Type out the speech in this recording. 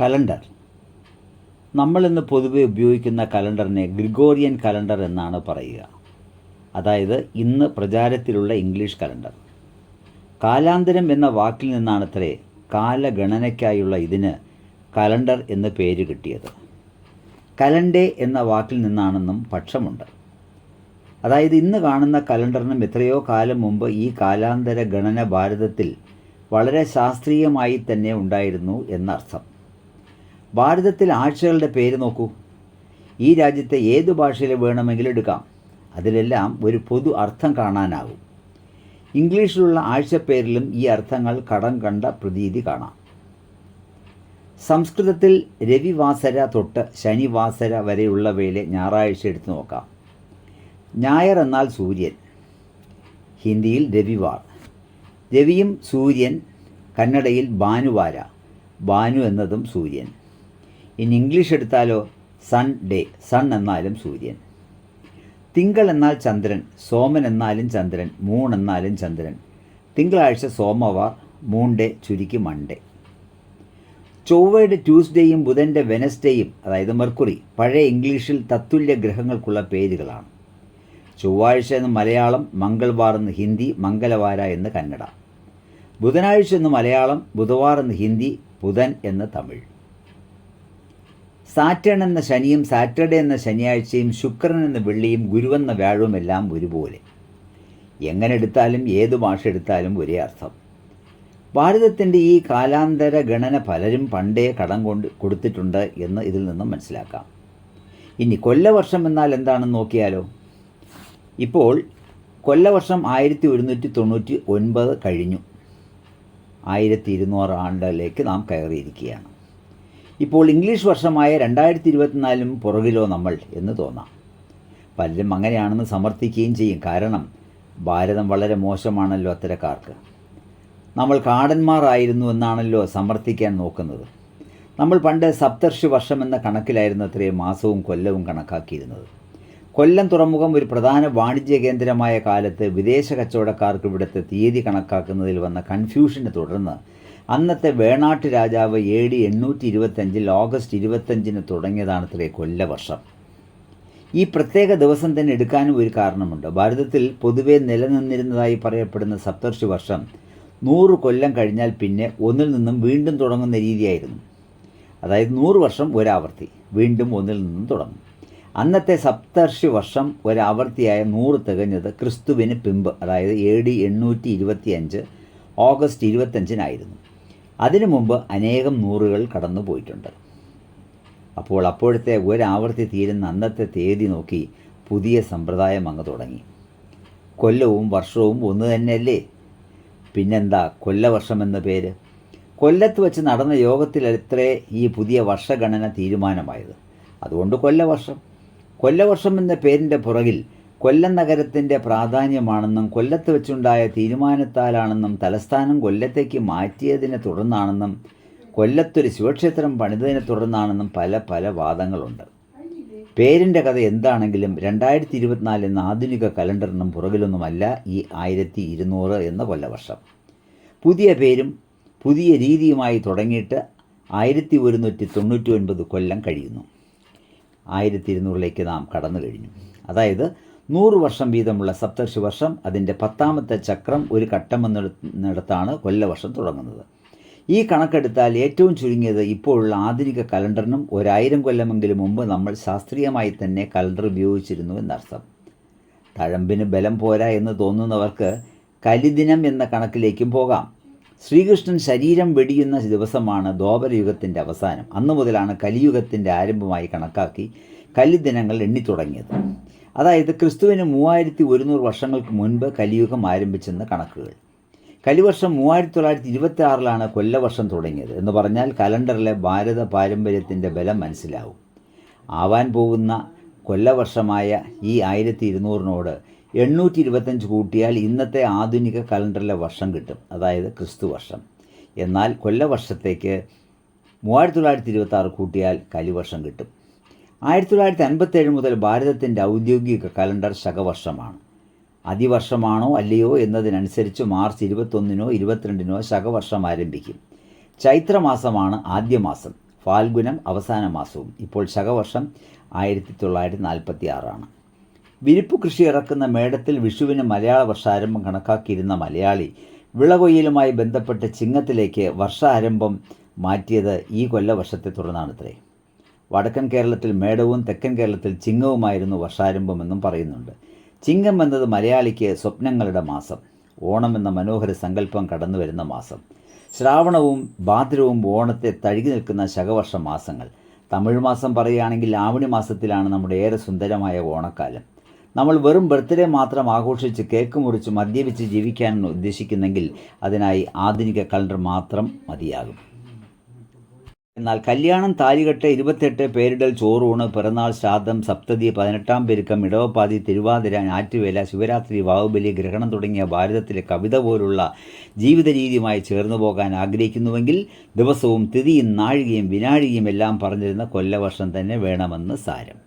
Calendar. നമ്മളിന്ന് പൊതുവെ ഉപയോഗിക്കുന്ന കലണ്ടറിനെ ഗ്രിഗോറിയൻ കലണ്ടർ എന്നാണ് പറയുക. അതായത് ഇന്ന് പ്രചാരത്തിലുള്ള ഇംഗ്ലീഷ് കലണ്ടർ. കാലാന്തരം എന്ന വാക്കിൽ നിന്നാണത്രേ കാലഗണനയ്ക്കായുള്ള ഇതിന് കലണ്ടർ എന്ന് പേര് കിട്ടിയത്. കലണ്ടേ എന്ന വാക്കിൽ നിന്നാണെന്നും പക്ഷമുണ്ട്. അതായത് ഇന്ന് കാണുന്ന കലണ്ടറിനും എത്രയോ കാലം മുമ്പ് ഈ കാലാന്തര ഗണന ഭാരതത്തിൽ വളരെ ശാസ്ത്രീയമായി തന്നെ ഉണ്ടായിരുന്നു എന്നർത്ഥം. ഭാരതത്തിൽ ആഴ്ചകളുടെ പേര് നോക്കൂ. ഈ രാജ്യത്തെ ഏത് ഭാഷയിൽ വേണമെങ്കിലും എടുക്കാം. അതിലെല്ലാം ഒരു പൊതു അർത്ഥം കാണാനാകും. ഇംഗ്ലീഷിലുള്ള ആഴ്ചപ്പേരിലും ഈ അർത്ഥങ്ങൾ കടം കണ്ട പ്രതീതി കാണാം. സംസ്കൃതത്തിൽ രവിവാസര തൊട്ട് ശനിവാസര വരെയുള്ളവയിലെ ഞായറാഴ്ച എടുത്തു നോക്കാം. ഞായർ എന്നാൽ സൂര്യൻ. ഹിന്ദിയിൽ രവിവാർ. രവിയും സൂര്യൻ. കന്നഡയിൽ ഭാനുവാര. ഭാനു എന്നതും സൂര്യൻ. ഇനി ഇംഗ്ലീഷ് എടുത്താലോ? സൺ ഡേ സൺ എന്നാലും സൂര്യൻ. തിങ്കൾ എന്നാൽ ചന്ദ്രൻ സോമൻ എന്നാലും ചന്ദ്രൻ മൂൺ എന്നാലും ചന്ദ്രൻ. തിങ്കളാഴ്ച സോമവാർ മൂൺ ഡേ ചുരുക്കി മൺഡേ ചൊവ്വയുടെ ട്യൂസ്ഡേയും ബുധന്റെ വെനസ്ഡേയും അതായത് മെർക്കുറി പഴയ ഇംഗ്ലീഷിൽ തത്തുല്യ ഗ്രഹങ്ങൾക്കുള്ള പേരുകളാണ്. ചൊവ്വാഴ്ച എന്ന് മലയാളം മംഗൾവാർ എന്ന് ഹിന്ദി മംഗലവാര എന്ന് കന്നഡ. ബുധനാഴ്ച എന്ന് മലയാളം ബുധവാർ എന്ന് ഹിന്ദി ബുധൻ എന്ന് തമിഴ്. സാറ്റേൺ എന്ന ശനിയും സാറ്റർഡേ എന്ന ശനിയാഴ്ചയും ശുക്രൻ എന്ന വെള്ളിയും ഗുരുവെന്ന വ്യാഴവും എല്ലാം ഒരുപോലെ. എങ്ങനെ എടുത്താലും ഏത് ഭാഷ എടുത്താലും ഒരേ അർത്ഥം. ഭാരതത്തിന്റെ ഈ കാലാന്തര ഗണന പലരും പണ്ടേ കടം കൊണ്ട് കൊടുത്തിട്ടുണ്ട് എന്ന് ഇതിൽ നിന്നും മനസ്സിലാക്കാം. ഇനി കൊല്ലവർഷം എന്നാൽ എന്താണെന്ന് നോക്കിയാലോ? ഇപ്പോൾ കൊല്ലവർഷം ആയിരത്തി ഒരുന്നൂറ്റി തൊണ്ണൂറ്റി ഒൻപത് കഴിഞ്ഞു. ആയിരത്തി ഇരുന്നൂറ് ആണ്ടിലേക്ക് നാം കയറിയിരിക്കുകയാണ്. ഇപ്പോൾ ഇംഗ്ലീഷ് വർഷമായ രണ്ടായിരത്തി ഇരുപത്തിനാലും പുറകിലോ നമ്മൾ എന്ന് തോന്നാം. പലരും അങ്ങനെയാണെന്ന് സമർത്ഥിക്കുകയും ചെയ്യും. കാരണം ഭാരതം വളരെ മോശമാണല്ലോ അത്തരക്കാർക്ക്. നമ്മൾ കാടന്മാരായിരുന്നു എന്നാണല്ലോ സമർത്ഥിക്കാൻ നോക്കുന്നത്. നമ്മൾ പണ്ട് സപ്തർഷി വർഷം എന്ന കണക്കിലായിരുന്നു അത്രയും മാസവും കൊല്ലവും കണക്കാക്കിയിരുന്നത്. കൊല്ലം തുറമുഖം ഒരു പ്രധാന വാണിജ്യ കേന്ദ്രമായ കാലത്ത് വിദേശ കച്ചവടക്കാർക്ക് ഇവിടുത്തെ തീയതി കണക്കാക്കുന്നതിൽ വന്ന കൺഫ്യൂഷനെ തുടർന്ന് അന്നത്തെ വേണാട്ട് രാജാവ് എ ഡി എണ്ണൂറ്റി ഇരുപത്തഞ്ചിൽ ഓഗസ്റ്റ് ഇരുപത്തഞ്ചിന് തുടങ്ങിയതാണത്രേ കൊല്ലവർഷം ഈ പ്രത്യേക ദിവസം തന്നെ എടുക്കാനും ഒരു കാരണമുണ്ട്. ഭാരതത്തിൽ പൊതുവെ നിലനിന്നിരുന്നതായി പറയപ്പെടുന്ന സപ്തർഷി വർഷം നൂറ് കൊല്ലം കഴിഞ്ഞാൽ പിന്നെ ഒന്നിൽ നിന്നും വീണ്ടും തുടങ്ങുന്ന രീതിയായിരുന്നു. അതായത് നൂറ് വർഷം ഒരാവർത്തി വീണ്ടും ഒന്നിൽ നിന്നും തുടങ്ങും. അന്നത്തെ സപ്തർഷി വർഷം ഒരാവർത്തിയായ നൂറ് തികഞ്ഞത് ക്രിസ്തുവിന് പിമ്പ് അതായത് എ ഡി എണ്ണൂറ്റി ഇരുപത്തി അഞ്ച് ഓഗസ്റ്റ് ഇരുപത്തഞ്ചിനായിരുന്നു അതിനു മുമ്പ് അനേകം നൂറുകൾ കടന്നു പോയിട്ടുണ്ട്. അപ്പോൾ അപ്പോഴത്തെ ഒരാവർത്തി തീരുന്ന അന്നത്തെ തീയതി നോക്കി പുതിയ സമ്പ്രദായം അങ്ങ് തുടങ്ങി. കൊല്ലവും വർഷവും ഒന്ന് തന്നെയല്ലേ? പിന്നെന്താ കൊല്ലവർഷം എന്ന പേര്? കൊല്ലത്ത് വെച്ച് നടന്ന യോഗത്തിലത്രേ ഈ പുതിയ വർഷഗണന തീരുമാനമായത്. അതുകൊണ്ട് കൊല്ലവർഷം. കൊല്ലവർഷം എന്ന പേരിന്റെ പുറകിൽ കൊല്ലം നഗരത്തിന്റെ പ്രാധാന്യമാണെന്നും കൊല്ലത്ത് വെച്ചുണ്ടായ തീരുമാനത്താലാണെന്നും തലസ്ഥാനം കൊല്ലത്തേക്ക് മാറ്റിയതിനെ തുടർന്നാണെന്നും കൊല്ലത്തൊരു ശിവക്ഷേത്രം പണിതതിനെ തുടർന്നാണെന്നും പല പല വാദങ്ങളുണ്ട്. പേരിന്റെ കഥ എന്താണെങ്കിലും രണ്ടായിരത്തി ഇരുപത്തിനാല് എന്ന ആധുനിക കലണ്ടറിനും പുറകിലൊന്നുമല്ല ഈ ആയിരത്തി ഇരുന്നൂറ് എന്ന കൊല്ലവർഷം. പുതിയ പേരും പുതിയ രീതിയുമായി തുടങ്ങിയിട്ട് ആയിരത്തി ഒരുന്നൂറ്റി തൊണ്ണൂറ്റി ഒൻപത് കൊല്ലം കഴിയുന്നു. ആയിരത്തി ഇരുന്നൂറിലേക്ക് നാം കടന്നു കഴിഞ്ഞു. അതായത് നൂറ് വർഷം വീതമുള്ള സപ്തർഷി വർഷം അതിന്റെ പത്താമത്തെ ചക്രം ഒരു ഘട്ടം ഘട്ടമെന്നിടത്താണ് കൊല്ലവർഷം തുടങ്ങുന്നത്. ഈ കണക്കെടുത്താൽ ഏറ്റവും ചുരുങ്ങിയത് ഇപ്പോഴുള്ള ആധുനിക കലണ്ടറിനും ഒരായിരം കൊല്ലമെങ്കിലും മുമ്പ് നമ്മൾ ശാസ്ത്രീയമായി തന്നെ കലണ്ടർ ഉപയോഗിച്ചിരുന്നു എന്നർത്ഥം. തഴമ്പിന് ബലം പോരാ എന്ന് തോന്നുന്നവർക്ക് കലിദിനം എന്ന കണക്കിലേക്കും പോകാം. ശ്രീകൃഷ്ണൻ ശരീരം വെടിയുന്ന ദിവസമാണ് ദ്വാപരയുഗത്തിന്റെ അവസാനം. അന്നു മുതലാണ് കലിയുഗത്തിന്റെ ആരംഭമായി കണക്കാക്കി കലിദിനങ്ങൾ എണ്ണിത്തുടങ്ങിയത്. അതായത് ക്രിസ്തുവിന് മൂവായിരത്തി ഒരുന്നൂറ് വർഷങ്ങൾക്ക് മുൻപ് കലിയുഗം ആരംഭിച്ചെന്ന് കണക്കുകൾ. കലിവർഷം മൂവായിരത്തി തൊള്ളായിരത്തി ഇരുപത്തി ആറിലാണ് കൊല്ലവർഷം തുടങ്ങിയത്. എന്ന് പറഞ്ഞാൽ കലണ്ടറിലെ ഭാരത പാരമ്പര്യത്തിന്റെ ബലം മനസ്സിലാവും. ആവാൻ പോകുന്ന കൊല്ലവർഷമായ ഈ ആയിരത്തി ഇരുന്നൂറിനോട് എണ്ണൂറ്റി ഇരുപത്തഞ്ച് കൂട്ടിയാൽ ഇന്നത്തെ ആധുനിക കലണ്ടറിലെ വർഷം കിട്ടും. അതായത് ക്രിസ്തു വർഷം. എന്നാൽ കൊല്ലവർഷത്തേക്ക് മൂവായിരത്തി തൊള്ളായിരത്തി ഇരുപത്തി ആറ് കൂട്ടിയാൽ കലിവർഷം കിട്ടും. ആയിരത്തി തൊള്ളായിരത്തി അൻപത്തേഴ് മുതൽ ഭാരതത്തിന്റെ ഔദ്യോഗിക കലണ്ടർ ശകവർഷമാണ്. അതിവർഷമാണോ അല്ലയോ എന്നതിനനുസരിച്ച് മാർച്ച് ഇരുപത്തൊന്നിനോ ഇരുപത്തിരണ്ടിനോ ശകവർഷം ആരംഭിക്കും. ചൈത്രമാസമാണ് ആദ്യ മാസം. ഫാൽഗുനം അവസാന മാസവും. ഇപ്പോൾ ശകവർഷം ആയിരത്തി തൊള്ളായിരത്തി നാൽപ്പത്തി ആറാണ് വിരിപ്പ് കൃഷി ഇറക്കുന്ന മേടത്തിൽ വിഷുവിന് മലയാള വർഷാരംഭം കണക്കാക്കിയിരുന്ന മലയാളി വിളകൊയ്യലുമായി ബന്ധപ്പെട്ട് ചിങ്ങത്തിലേക്ക് വർഷാരംഭം മാറ്റിയത് ഈ കൊല്ലവർഷത്തെ തുടർന്നാണത്രേ. വടക്കൻ കേരളത്തിൽ മേടവും തെക്കൻ കേരളത്തിൽ ചിങ്ങവുമായിരുന്നു വർഷാരംഭമെന്നും പറയുന്നുണ്ട്. ചിങ്ങം എന്നത് മലയാളിക്ക് സ്വപ്നങ്ങളുടെ മാസം ഓണം എന്ന മനോഹര സങ്കല്പം കടന്നു വരുന്ന മാസം. ശ്രാവണവും ഭാദ്രവും ഓണത്തെ തഴുകി നിൽക്കുന്ന ശകവർഷ മാസങ്ങൾ. തമിഴ് മാസം പറയുകയാണെങ്കിൽ ആവണി മാസത്തിലാണ് നമ്മുടെ ഏറെ സുന്ദരമായ ഓണക്കാലം. നമ്മൾ വെറും ബർത്ത്ഡേ മാത്രം ആഘോഷിച്ച് കേക്ക് മുറിച്ച് മദ്യപിച്ച് ജീവിക്കാൻ ഉദ്ദേശിക്കുന്നെങ്കിൽ അതിനായി ആധുനിക കലണ്ടർ മാത്രം മതിയാകും. എന്നാൽ കല്യാണം താലികെട്ട് ഇരുപത്തെട്ട് പേരിടൽ ചോറൂണ് പിറന്നാൾ ശ്രാദ്ധം സപ്തതി പതിനെട്ടാം പെരുക്കം ഇടവപ്പാതി തിരുവാതിര ഞാറ്റുവേല ശിവരാത്രി ബാഹുബലി ഗ്രഹണം തുടങ്ങിയ ഭാരതത്തിലെ കവിത പോലുള്ള ജീവിത രീതിയുമായി ചേർന്നു പോകാൻ ആഗ്രഹിക്കുന്നുവെങ്കിൽ ദിവസവും തിഥിയും നാഴികയും വിനാഴികയും എല്ലാം പറഞ്ഞിരുന്ന കൊല്ലവർഷം തന്നെ വേണമെന്ന് സാരം.